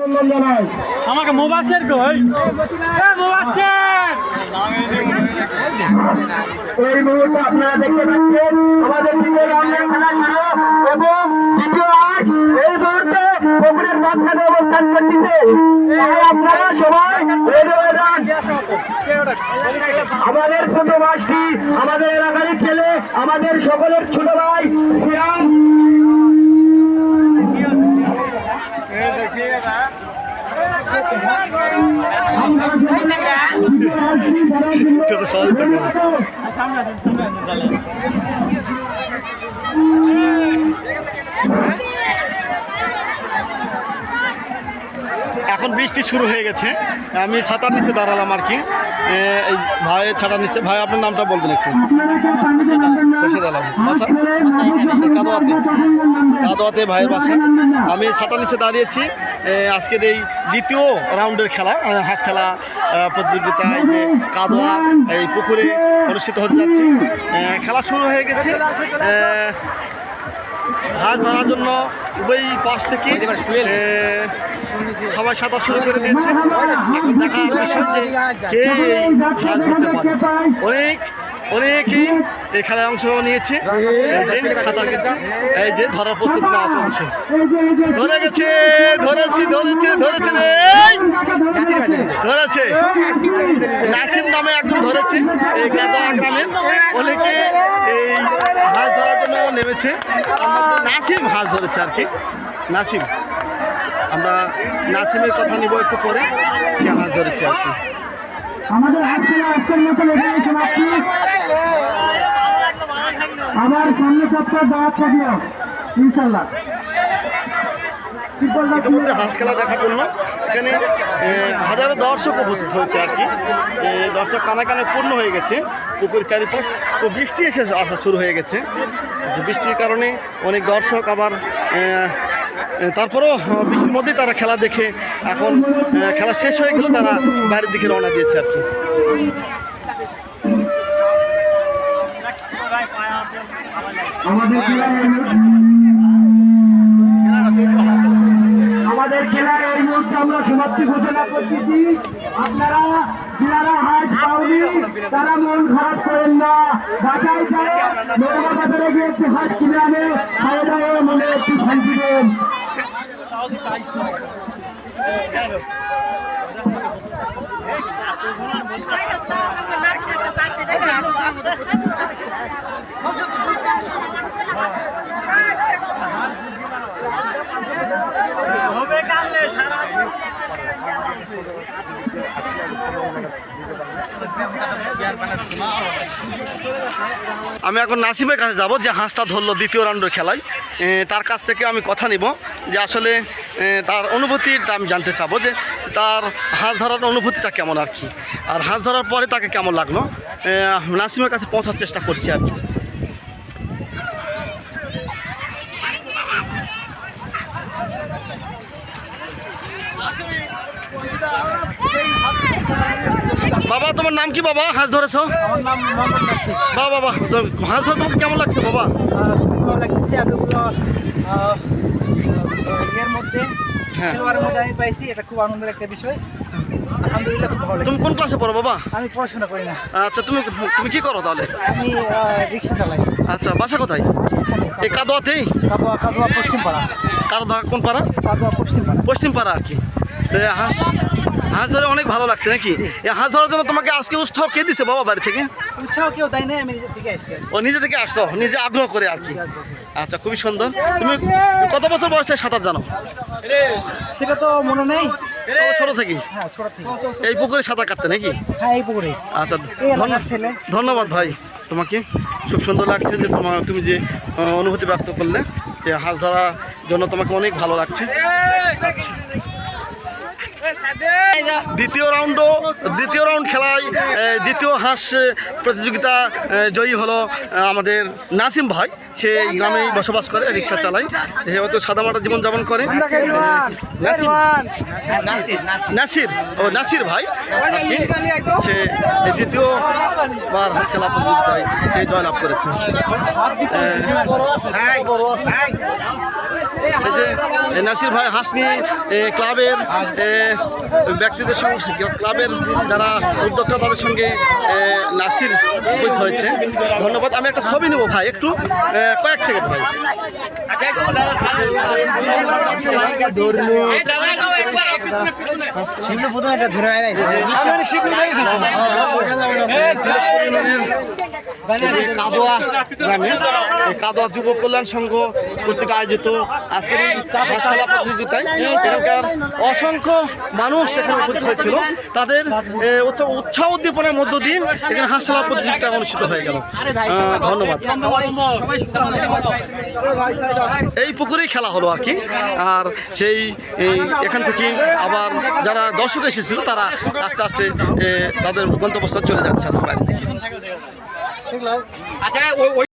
আমাকে শেয়ার কই শেয়ার এই। মুহূর্তে আপনারা দেখতে পাচ্ছেন আমাদের রাউন্ডের খেলা শুরু এবং দ্বিতীয় আজ এই মুহূর্তে পুকুরের মাঝখানে অবস্থান করতেছে। আপনারা সবাই আমাদের ছোট মাসটি আমাদের এলাকারই ছেলে আমাদের সকলের ছোট ভাই শ্রীরাম এখন বৃষ্টি শুরু হয়ে গেছে। আমি ছাতার নিচে দাঁড়ালাম আর কি। ভাই ছাতার নিচে ভাই, আপনার নামটা বলবেন একটু। কাদোয়াতে। কাদোয়াতে ভাইয়ের বাসা। আমি ছাতার নিচে দাঁড়িয়েছি। আজকের এই দ্বিতীয় রাউন্ডের খেলা হাঁস খেলা আহ, প্রতিযোগিতা এই যে কাদোয়া এই পুকুরে অনুষ্ঠিত হতে যাচ্ছে। খেলা শুরু হয়ে গেছে। হাঁস ধরার জন্য উভয় পাশ থেকে সবাই সাঁতার শুরু করে দিয়েছে। দেখার বিষয় যে কে হাঁস ধরতে পারে। অনেক অনেকেই এই খেলায় অংশ নিয়েছে সাঁতার গেছে এই যে ধরার প্রস্তুতি নেওয়া চলছে ধরে গেছে, ধরেছি, ধরেছে ধরেছে ধরেছে। নাসিম নামে একজন ধরেছে, এই গাদা গ্রামের অনেকে এই হাঁস ধরার জন্য নেমেছে। নাসিম হাঁস ধরেছে আর কি। নাসিম। আমরা নাসিমের কথা নিব একটু পরে, সে হাঁস ধরেছে আর কি। আমাদের আজকের আজকের মতো এখানে সমাপ্তি আবার সামনে সপ্তাহ দাওয়াত থাকল ইনশাল্লাহ ইতিমধ্যে হাঁস খেলা দেখার জন্য এখানে হাজারো দর্শক উপস্থিত হয়েছে আর কি। দর্শক কানে কানে পূর্ণ হয়ে গেছে। পুকুর চারিপাশ তো বৃষ্টি এসে আসা শুরু হয়ে গেছে। বৃষ্টির কারণে অনেক দর্শক আবার তারপরেও বৃষ্টির মধ্যেই তারা খেলা দেখে এখন খেলা শেষ হয়ে গেলে তারা বাইরের দিকে রওনা দিয়েছে আর কি। আমাদের খেলার এই মুহূর্তে আমরা সমাপ্তি ঘোষণা করতেছি। আপনারা, যারা হাঁস পাওনি, তারা মন খারাপ Thank you. আমি এখন নাসিমের কাছে যাব যে হাঁসটা ধরলো দ্বিতীয় রাউন্ডের খেলায়। তার কাছ থেকে আমি কথা নিব যে আসলে তার অনুভূতিটা আমি জানতে চাবো যে তার হাঁস ধরার অনুভূতিটা কেমন আর কি। আর হাঁস ধরার পরে তাকে কেমন লাগল? নাসিমের কাছে পৌঁছার চেষ্টা করছি আর কি। বাবা তোমার নাম কি বাবা? হাঁস ধরেছ? বাবা বাবা হাঁস ধরে তোমাকে কেমন লাগছে বাবা? এতগুলো আহ, মধ্যে হ্যাঁ। মধ্যে আমি পাইছি এটা খুব আনন্দের একটা বিষয়। আলহামদুলিল্লাহ খুব ভালো তুমি কোন ক্লাসে পড়ো বাবা? আমি পড়াশোনা করি না। আচ্ছা তুমি তুমি কি করো তাহলে? আমি রিক্সা চালাই। আচ্ছা বাসা কোথায়? এই কাদোয়াতেই? কাদোয়া কাদোয়া পশ্চিম পাড়া কাদোয়া কোন পাড়া? কাদোয়া পশ্চিম পাড়া পশ্চিম পাড়া আর কি। হাঁস হাঁস ধরে অনেক ভালো লাগছে নাকি? এই হাঁস ধরার জন্য তোমাকে আজকে উৎসাহ কে দিছে বাবা বাড়ি থেকে? উৎসাহ কেউ দেয় না আমি নিজের থেকে আসছি। ও নিজে থেকে আসছো? নিজে আগ্রহ করে আর কি। আচ্ছা খুবই সুন্দর। তুমি কত বছর বয়স থেকে সাঁতার জানো? সেটা তো মনে নেই। ও, ছোট থেকেই হ্যাঁ ছোট থেকে এই পুকুরে সাঁতার কাটতে নাকি হ্যাঁ এই পুকুরে আচ্ছা ধন্যবাদ ভাই তোমাকে খুব সুন্দর লাগছে যে তোমার তুমি যে অনুভূতি ব্যক্ত করলে যে হাঁস ধরার জন্য তোমাকে অনেক ভালো লাগছে আচ্ছা। দ্বিতীয় রাউন্ডও দ্বিতীয় রাউন্ড খেলায় দ্বিতীয় হাঁস প্রতিযোগিতা জয়ী হলো আমাদের নাসিম ভাই। সে গ্রামেই বসবাস করে, রিক্সা চালায়। সে হয়তো সাদামাটা জীবনযাপন করে। নাসির। ও, নাসির ভাই। সে এই দ্বিতীয়বার হাঁস খেলা প্রতিযোগিতায় সে জয়লাভ করেছে। এই যে নাসির ভাই হাঁস নিয়ে ক্লাবের ব্যক্তিদের সঙ্গে ক্লাবের যারা উদ্যোক্তা তাদের সঙ্গে নাসির উপস্থিত হয়েছে। ধন্যবাদ। আমি একটা ছবি নেব ভাই একটু কয়েক সেকেন্ড ভাই। এই যে কাদোয়া গ্রামে এই কাদোয়া যুব কল্যাণ সংঘ কর্তৃক আয়োজিত। আজকের এই হাঁস খেলা প্রতিযোগিতায় এখানকার অসংখ্য মানুষ এখানে উপস্থিত হয়েছিল। তাদের উৎসাহ উদ্দীপনার মধ্য দিয়ে এখানে হাঁস খেলা প্রতিযোগিতা অনুষ্ঠিত হয়ে গেল। ধন্যবাদ। এই পুকুরেই খেলা হলো আর কি। আর সেই এখান থেকে আবার যারা দর্শক এসেছিল তারা আস্তে আস্তে তাদের গন্তব্যস্থল চলে যাচ্ছে। আর কি বাইরের দিকে আচ্ছা ওই